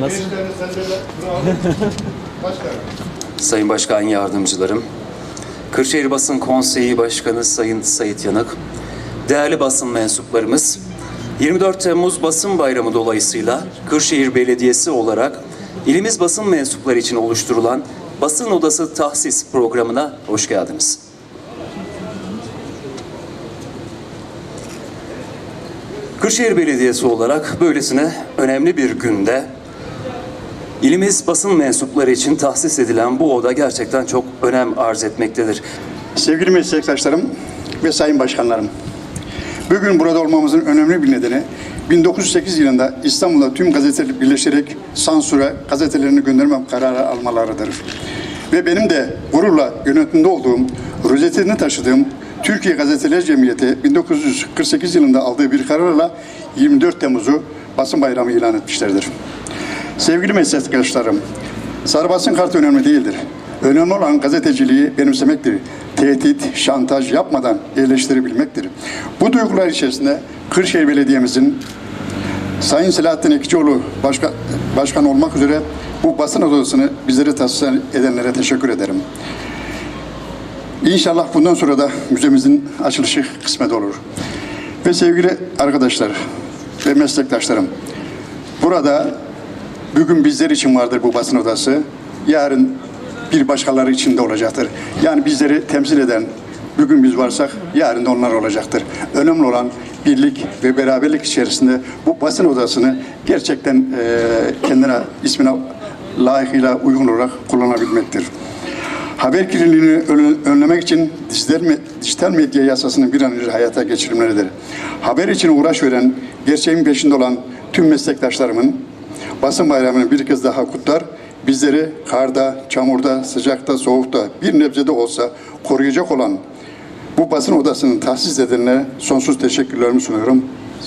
Nasıl? Sayın Başkan Yardımcılarım, Kırşehir Basın Konseyi Başkanı Sayın Sayit Yanık, değerli basın mensuplarımız, 24 Temmuz Basın Bayramı dolayısıyla Kırşehir Belediyesi olarak ilimiz basın mensupları için oluşturulan Basın Odası Tahsis programına hoş geldiniz. Kırşehir Belediyesi olarak böylesine önemli bir günde İlimiz basın mensupları için tahsis edilen bu oda gerçekten çok önem arz etmektedir. Sevgili meslektaşlarım ve sayın başkanlarım. Bugün burada olmamızın önemli bir nedeni 1908 yılında İstanbul'da tüm gazeteleri birleşerek sansüre gazetelerini göndermem kararı almalarıdır. Ve benim de gururla yönetimde olduğum, rozetini taşıdığım Türkiye Gazeteler Cemiyeti 1948 yılında aldığı bir kararla 24 Temmuz'u basın bayramı ilan etmişlerdir. Sevgili meslektaşlarım, sarı basın kartı önemli değildir. Önemli olan gazeteciliği benimsemektir. Tehdit, şantaj yapmadan yerleştirebilmektir. Bu duygular içerisinde Kırşehir Belediye'mizin Sayın Selahattin Ekicioğlu başka, başkan olmak üzere bu basın odasını bizlere tahsis edenlere teşekkür ederim. İnşallah bundan sonra da müzemizin açılışı kısmet olur. Ve sevgili arkadaşlar ve meslektaşlarım, burada bugün bizler için vardır bu basın odası, yarın bir başkaları için de olacaktır. Yani bizleri temsil eden bugün biz varsak yarın da onlar olacaktır. Önemli olan birlik ve beraberlik içerisinde bu basın odasını gerçekten eee kendine ismine layıkıyla uygun olarak kullanabilmektir. Haber kirliliğini ön- önlemek için dijital, me- dijital medya yasasının bir an önce hayata geçirilmelidir. Haber için uğraş veren, gerçeğin peşinde olan tüm meslektaşlarımın basın bayramını bir kez daha kutlar. Bizleri karda, çamurda, sıcakta, soğukta bir nebzede olsa koruyacak olan bu basın odasının tahsis edenlere sonsuz teşekkürlerimi sunuyorum.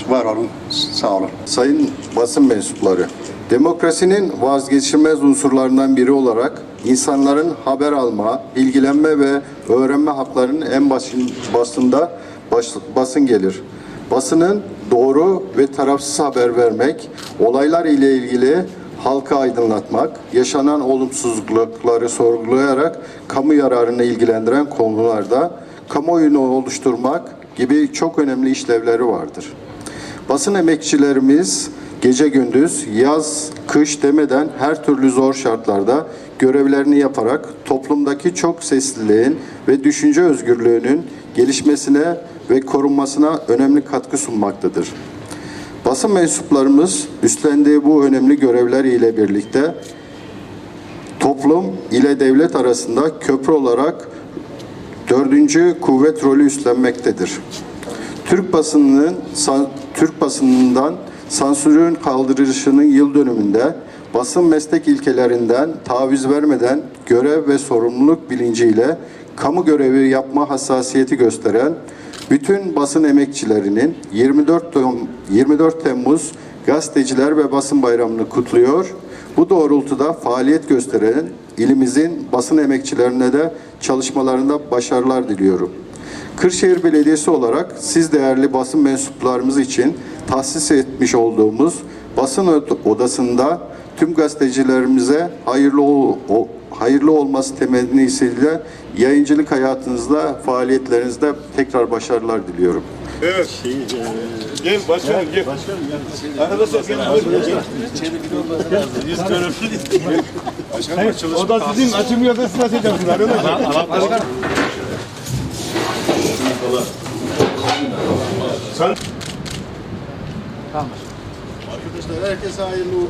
Var olun, sağ olun. Sayın basın mensupları, demokrasinin vazgeçilmez unsurlarından biri olarak insanların haber alma, ilgilenme ve öğrenme haklarının en başın, basında baş- basın gelir. Basının doğru ve tarafsız haber vermek, olaylar ile ilgili halka aydınlatmak, yaşanan olumsuzlukları sorgulayarak kamu yararını ilgilendiren konularda kamuoyunu oluşturmak gibi çok önemli işlevleri vardır. Basın emekçilerimiz gece gündüz, yaz, kış demeden her türlü zor şartlarda görevlerini yaparak toplumdaki çok sesliliğin ve düşünce özgürlüğünün gelişmesine ve korunmasına önemli katkı sunmaktadır. Basın mensuplarımız üstlendiği bu önemli görevler ile birlikte toplum ile devlet arasında köprü olarak dördüncü kuvvet rolü üstlenmektedir. Türk basınının Türk basınından sansürün kaldırılışının yıl dönümünde basın meslek ilkelerinden taviz vermeden görev ve sorumluluk bilinciyle kamu görevi yapma hassasiyeti gösteren bütün basın emekçilerinin 24 Tem- 24 Temmuz Gazeteciler ve Basın Bayramı'nı kutluyor. Bu doğrultuda faaliyet gösteren ilimizin basın emekçilerine de çalışmalarında başarılar diliyorum. Kırşehir Belediyesi olarak siz değerli basın mensuplarımız için tahsis etmiş olduğumuz basın odasında tüm gazetecilerimize hayırlı ol- o- hayırlı olması temennisiyle yayıncılık hayatınızda, faaliyetlerinizde tekrar başarılar diliyorum. Evet. Gel başkanım gel. Arkadaşlar gel. Gel. Yüz görüntü. Başkanım açılış. O da sizin açım nasıl yapacaksınız arkadaşlar? Başkanım. Arkadaşlar herkese hayırlı uğurlu